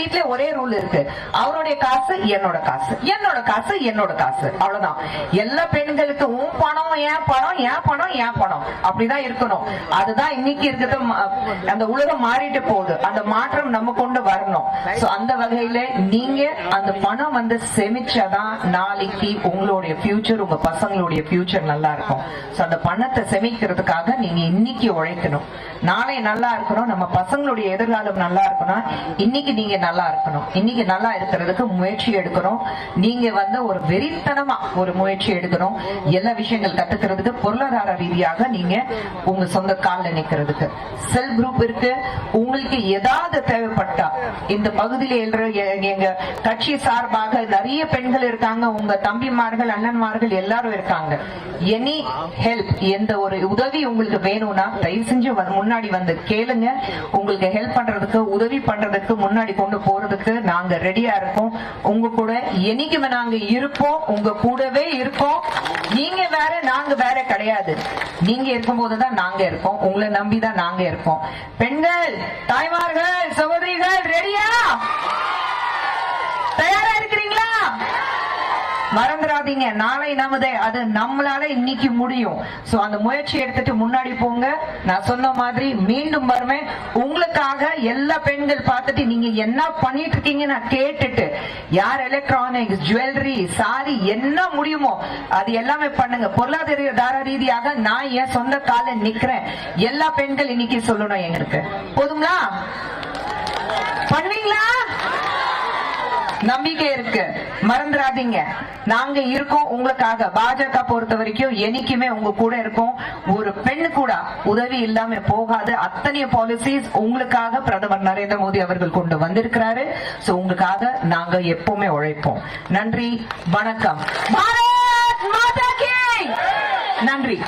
வீட்டுல ஒரே ரூல் இருக்கு. அவருடைய காசு என்னோட காசு. என்னோட காசு என்னோட காசு. அவ்வளவுதான். எல்லா பெண்களுக்கு உன் பணம் ஏன் பணம் ஏன் பணம் ஏன் பணம். அப்படிதான் இருக்கணும். அதுதான் இன்னைக்கு இருக்கிறது அந்த உலகம் மாறிட்டு போகுது. அந்த மாற்றம் நம்ம கொண்டு வரணும். சோ அந்த வகையில நீங்க அந்த பணம் வந்து செமிச்சாதான் நாளைக்கு உங்களுடைய ஃபியூச்சர் உங்க பசங்களுடைய ஃபியூச்சர் நல்லா இருக்கும். சோ அந்த பணத்தை செமிக்கிறதுக்காக நீங்க இன்னைக்கு உழைக்கணும். நாளை நல்லா இருக்கணும். நம்ம பசங்களுடைய எதிர்காலம் நல்லா இருக்கணும் இன்னைக்கு நீங்க நல்லா இருக்கணும். இன்னைக்கு நல்லா இருக்கிறதுக்கு முயற்சி எடுக்கணும். நீங்க வந்து ஒரு வெறித்தனமா ஒரு முயற்சி எடுக்கணும். எல்லா விஷயங்கள் கத்துக்கிறதுக்கு பொருளாதார ரீதியாக நீங்க உங்க சொந்த காலில் நிக்கிறதுக்கு. செல் குரூப் இருக்கு. உங்களுக்கு ஏதாவது தேவைப்பட்டா இந்த பகுதியில எங்க கட்சி சார்பாக நிறைய பெண்கள் இருக்காங்க. உங்க தம்பிமார்கள் அண்ணன்மார்கள் எல்லாரும் இருக்காங்க. எனி ஹெல்ப் எந்த ஒரு உதவி உங்களுக்கு வேணும்னா தயவு செஞ்சு முன்னாடி வந்து கேளுங்க. உங்களுக்கு ஹெல்ப் பண்றதுக்கு உதவி பண்றதுக்கு முன்னாடி கொண்டு போறதுக்கு நாங்க ரெடியா இருக்கோம். உங்க கூட என்னைக்குமே நாங்க இருப்போம். உங்க கூடவே இருக்கோம் நீங்க வேற நாங்க வேற கிடையாது. நீங்க இருக்கும்போதுதான் நாங்க இருக்கோம். உங்களை நம்பிதான் நாங்க இருக்கோம். பெண்கள் தாய்மார்கள் சகோதரிகள் மறந்துடாதீங்க. நாளை நமதே. அது நம்மளால இன்னைக்கு முடியும். சோ அந்த முயற்சி எடுத்துட்டு முன்னாடி போங்க. நான் சொன்ன மாதிரி மீண்டும் வருவேன். உங்களுக்காக எல்லா பெண்கள் பார்த்துட்டு நீங்க என்ன பண்ணிட்டு இருக்கீங்க நான் கேட்டுட்டு யார் எலக்ட்ரானிக்ஸ் ஜுவல்லரி சாரி என்ன முடியுமோ அது எல்லாமே பண்ணுங்க. பொருளாதார ரீதியாக நான் என் சொந்த கால நிக்கிறேன். எல்லா பெண்கள் இன்னைக்கு சொல்லணும் எங்களுக்கு. போதுங்களா? பண்ணுவீங்களா? நம்பிக்கை இருக்கு. மறந்துடாதீங்க. நாங்க இருக்கோம் உங்களுக்காக. பாஜக பொறுத்த வரைக்கும் என்னைக்குமே உங்க கூட இருக்கோம். ஒரு பெண் கூட உதவி இல்லாம போகாது அத்தனை பாலிசிஸ் உங்களுக்காக பிரதமர் நரேந்திர மோடி அவர்கள் கொண்டு வந்திருக்கிறாரு. சோ உங்களுக்காக நாங்க எப்பவுமே உழைப்போம். நன்றி. வணக்கம். நன்றி.